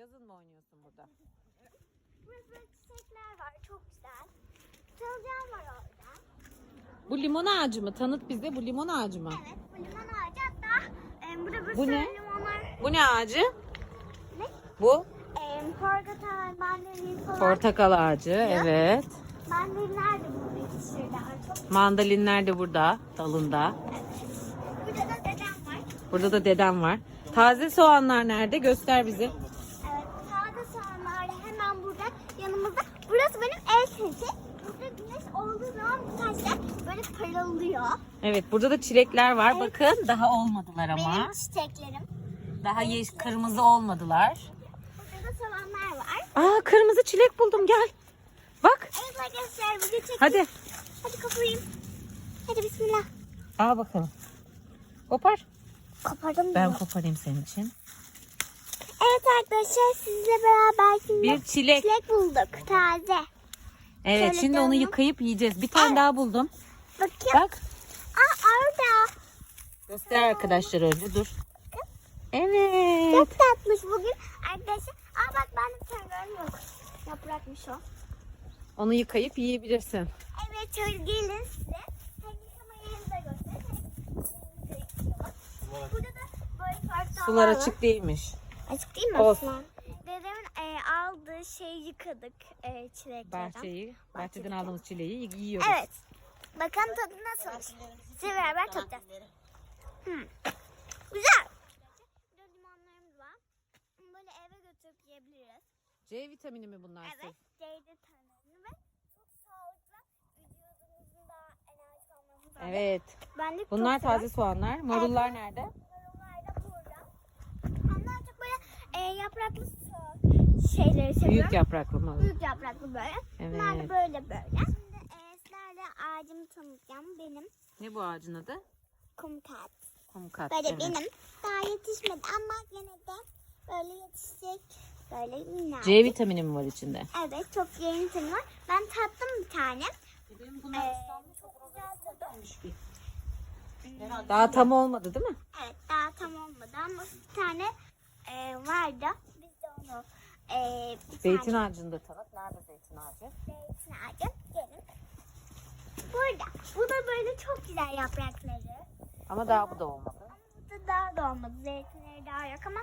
Yazın mı oynuyorsun burada? Burada böyle çiçekler var. Çok güzel. Salıncağım var orada. Bu limon ağacı mı? Tanıt bize bu limon ağacı mı? Evet. Bu limon ağacı hatta e, burada bir Bu sürü ne? limonlar. Bu ne ağacı? Ne? Bu E, portakal, mandalin falan. portakal ağacı. Evet. Mandalinler de burada yetişirler. Çok Mandalinler de burada dalında. Burada da dedem var. Burada da dedem var. Taze soğanlar nerede? Göster bize. Evet, sağda soğanlar hemen burada yanımızda. Burası benim el sesi. Burada güneş olduğu zaman bu taşlar böyle parıldıyor. Evet burada da çilekler var. Bakın daha olmadılar ama. Benim çiçeklerim. Daha yeş kırmızı olmadılar. Burada da soğanlar var. Aa kırmızı çilek buldum gel. Bak. Evet arkadaşlar video çekin. Hadi. Hadi kapayım. Hadi bismillah. Al bakalım. Kopar. Kapadım Ben mı? koparayım senin için. Evet arkadaşlar sizle beraber şimdi Bir çilek. çilek bulduk. Taze. Evet Şöyle şimdi onu yıkayıp yiyeceğiz. Bir tane daha buldum. Bakayım. Bak. Aa orada. Göster arkadaşlar önce dur. Evet. Çok tatlış bugün arkadaşlar. Aa bak ben de tane görmüyorum. Yaprakmış o. Onu yıkayıp yiyebilirsin. Evet şöyle gelin size. De göstereyim. Burada da böyle farklı Sular var. açık değilmiş. Açık değil mi Olsun. Aslan? Dedemin e, aldığı şeyi yıkadık e, çileklerden. Bahçeyi, bahçeden aldığımız çileği yiyoruz. Evet. Bakalım tadı nasıl? Size beraber tadacağız. Hmm. Güzel. Burada limonlarımız var. Böyle eve götürüp yiyebiliriz. C vitamini mi bunlar? Evet. C'de tanımlı ve çok sağlıklı. Vücudumuzun daha enerjik olması. Evet. Ben de Bunlar çok taze soğanlar. Marullar nerede? Marullar da burada. Onlar çok böyle e, yapraklı şeyleri seviyorum. Büyük yapraklı marul. Büyük yapraklı böyle. Bunlar da Evet. böyle böyle. Şimdi e, sizlerle ağacımı tanıtacağım. Benim Ne bu ağacın adı? kumkat. Kumkat. Böyle evet. benim. Daha yetişmedi ama yine de böyle yetişecek. Böyle minnacık. C vitamini mi var içinde? Evet çok yeni tadı var. Ben tattım bir tane. Ee, çok güzel tadı. Daha tam olmadı değil mi? Evet daha tam olmadı ama bir tane e, vardı. E, bir Zeytin tane ağacını da tanıt. Nerede zeytin ağacı? zeytin ağacı. Gelin. Burada. Bu da böyle çok güzel yaprakları. Ama daha bu da olmadı. Ama burada daha da olmadı. Zeytinleri daha yok ama